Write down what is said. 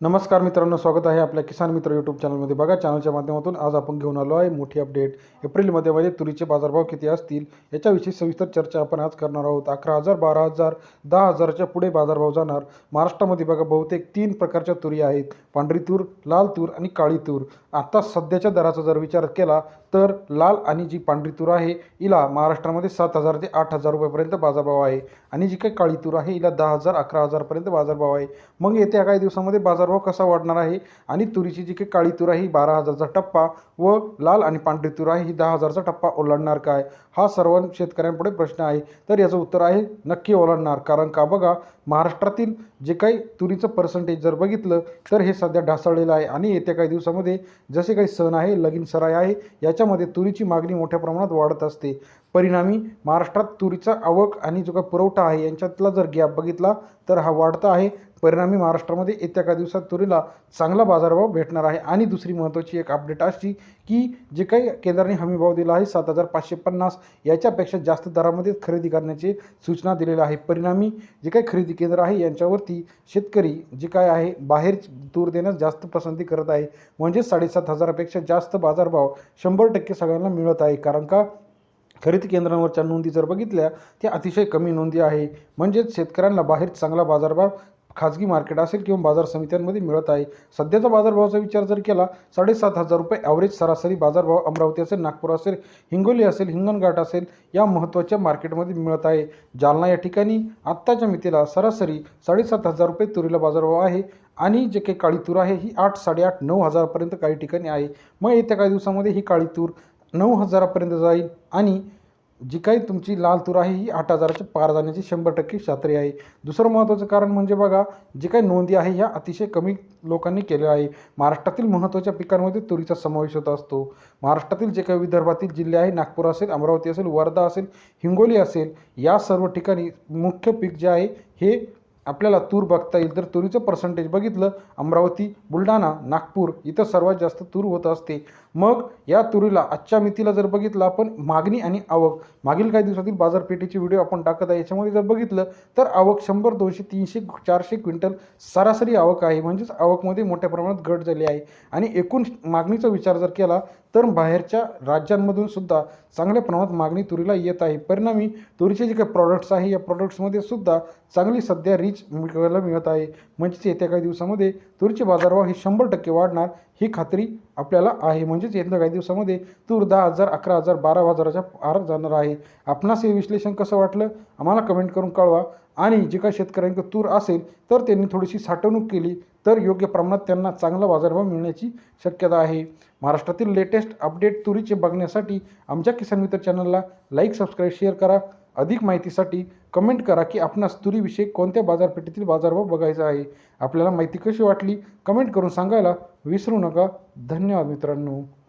नमस्कार मित्रांनो स्वागत आहे आपल्या किसान मित्र यूट्यूब चॅनलमध्ये बघा चॅनलच्या माध्यमातून आज आपण घेऊन आलो आहे मोठी अपडेट एप्रिलमध्ये मध्ये तुरीचे बाजारभाव किती असतील याच्याविषयी सविस्तर चर्चा आपण आज करणार आहोत. अकरा हजार बारा हजार दहा हजाराच्या पुढे बाजारभाव जाणार. महाराष्ट्रामध्ये बघा बहुतेक तीन प्रकारच्या तुरी आहेत. पांढरी तूर लाल तूर आणि काळी तूर. आता सध्याच्या दराचा जर विचार केला तर लाल आणि जी पांढरी तूर आहे हिला महाराष्ट्रामध्ये सात हजार ते आठ हजार रुपयापर्यंत बाजारभाव आहे. आणि जी काही काळी तूर आहे हिला दहा हजार अकरा हजारपर्यंत बाजारभाव आहे. मग येत्या काही दिवसामध्ये बाजार सर्व कसा वाढणार आहे? आणि तुरीची जी काही काळी तूर आहे ही बारा हजारचा टप्पा व लाल आणि पांढरी तूर आहे ही दहा हजारचा टप्पा ओलांडणार काय? हा सर्व शेतकऱ्यांपुढे प्रश्न आहे. तर याचं उत्तर आहे नक्की ओलांडणार. कारण का? बघा महाराष्ट्रातील जे काही तुरीचं पर्सेंटेज जर बघितलं तर हे सध्या ढासळलेलं आहे. आणि येत्या काही दिवसामध्ये जसे काही सण आहे लगीन सराय आहे याच्यामध्ये तुरीची मागणी मोठ्या प्रमाणात वाढत असते. परिणामी महाराष्ट्रात तुरीचा आवक आणि जो काही पुरवठा आहे यांच्यातला जर गॅप बघितला तर हा वाढता आहे. परिणामी महाराष्ट्रामध्ये येत्या काही दिवसात तुरीला चांगला बाजारभाव भेटणार आहे. आणि दुसरी महत्त्वाची एक अपडेट अशी की जे काही केंद्राने हमीभाव दिला आहे सात हजार पाचशे पन्नास याच्यापेक्षा जास्त दरामध्ये खरेदी करण्याची सूचना दिलेल्या आहे परिणामी जे काही खरेदी केंद्र आहे यांच्यावरती शेतकरी जे काय आहे बाहेर तूर देण्यास जास्त पसंती करत आहे. म्हणजेच साडेसात हजारापेक्षा जास्त बाजारभाव शंभर टक्के सगळ्यांना मिळत आहे. कारण का खरेदी केंद्रांवरच्या नोंदी जर बघितल्या त्या अतिशय कमी नोंदी आहे. म्हणजेच शेतकऱ्यांना बाहेर चांगला बाजारभाव खाजगी मार्केट असेल किंवा बाजार समित्यांमध्ये मिळत आहे. सध्याचा बाजारभावाचा विचार जर केला साडेसात हजार रुपये ॲव्हरेज सरासरी बाजारभाव अमरावती असेल नागपूर असेल हिंगोली असेल हिंगणघाट असेल या महत्त्वाच्या मार्केटमध्ये मिळत आहे. जालना या ठिकाणी आत्ताच्या मितीला सरासरी साडेसात हजार रुपये तुरीला बाजारभाव आहे आणि जे काही काळी तूर आहे ही आठ साडेआठ नऊ हजारापर्यंत काही ठिकाणी आहे. मग येत्या काही दिवसामध्ये ही काळी तूर नऊ हजारापर्यंत जाईल आणि जी काही तुमची लाल तूर आहे ही आठ हजाराच्या पार जाण्याची शंभर टक्के खात्री आहे. दुसरं महत्त्वाचं कारण म्हणजे बघा जी काही नोंदी आहे ह्या अतिशय कमी लोकांनी केल्या आहे. महाराष्ट्रातील महत्त्वाच्या पिकांमध्ये तुरीचा समावेश होत असतो. महाराष्ट्रातील जे काही विदर्भातील जिल्हे आहे नागपूर असेल अमरावती असेल वर्धा असेल हिंगोली असेल या सर्व ठिकाणी मुख्य पीक जे आहे हे आपल्याला तूर बघता येईल. तर तुरीचं पर्सेंटेज बघितलं अमरावती बुलढाणा नागपूर इथं सर्वात जास्त तूर होत असते. मग या तुरीला आजच्या मितीला जर बघितलं आपण मागणी आणि आवक. मागील काही दिवसातील बाजारपेठेचे व्हिडिओ आपण टाकत आहे. याच्यामध्ये जर बघितलं तर आवक शंभर दोनशे तीनशे चारशे क्विंटल सरासरी आवक आहे. म्हणजेच आवकमध्ये मोठ्या प्रमाणात घट झाली आहे. आणि एकूण मागणीचा विचार जर केला तर बाहेरच्या राज्यांमधून सुद्धा चांगल्या प्रमाणात मागणी तुरीला येत आहे. परिणामी तुरीचे जे काही प्रॉडक्ट्स आहे या प्रॉडक्ट्समध्ये सुद्धा चांगली सध्या रीच मिळवायला मिळत आहे. म्हणजेच येत्या काही दिवसामध्ये तुरीचे बाजारभाव हे शंभर टक्के वाढणार ही खात्री आपल्याला आहे. म्हणजेच येत्या काही दिवसामध्ये तूर दहा हजार अकरा हजार बारा हजाराच्या आर जाणार आहे. आपणास हे विश्लेषण कसं वाटलं? आम्हाला कमेंट करून कळवा. आणि जे काही शेतकऱ्यांकडे तूर असेल तर त्यांनी थोडीशी साठवणूक केली तर योग्य प्रमाणात त्यांना चांगला बाजारभाव मिळण्याची शक्यता आहे. महाराष्ट्रातील लेटेस्ट अपडेट तुरीचे बघण्यासाठी आमच्या किसान मित्र चॅनलला लाईक सबस्क्राईब शेअर करा. अधिक माहितीसाठी कमेंट करा की आपणास तुरीविषयी कोणत्या बाजारपेठेतील बाजारभाव बघायचा आहे? आपल्याला माहिती कशी वाटली? कमेंट करून सांगायला विसरू नका. धन्यवाद मित्रांनो.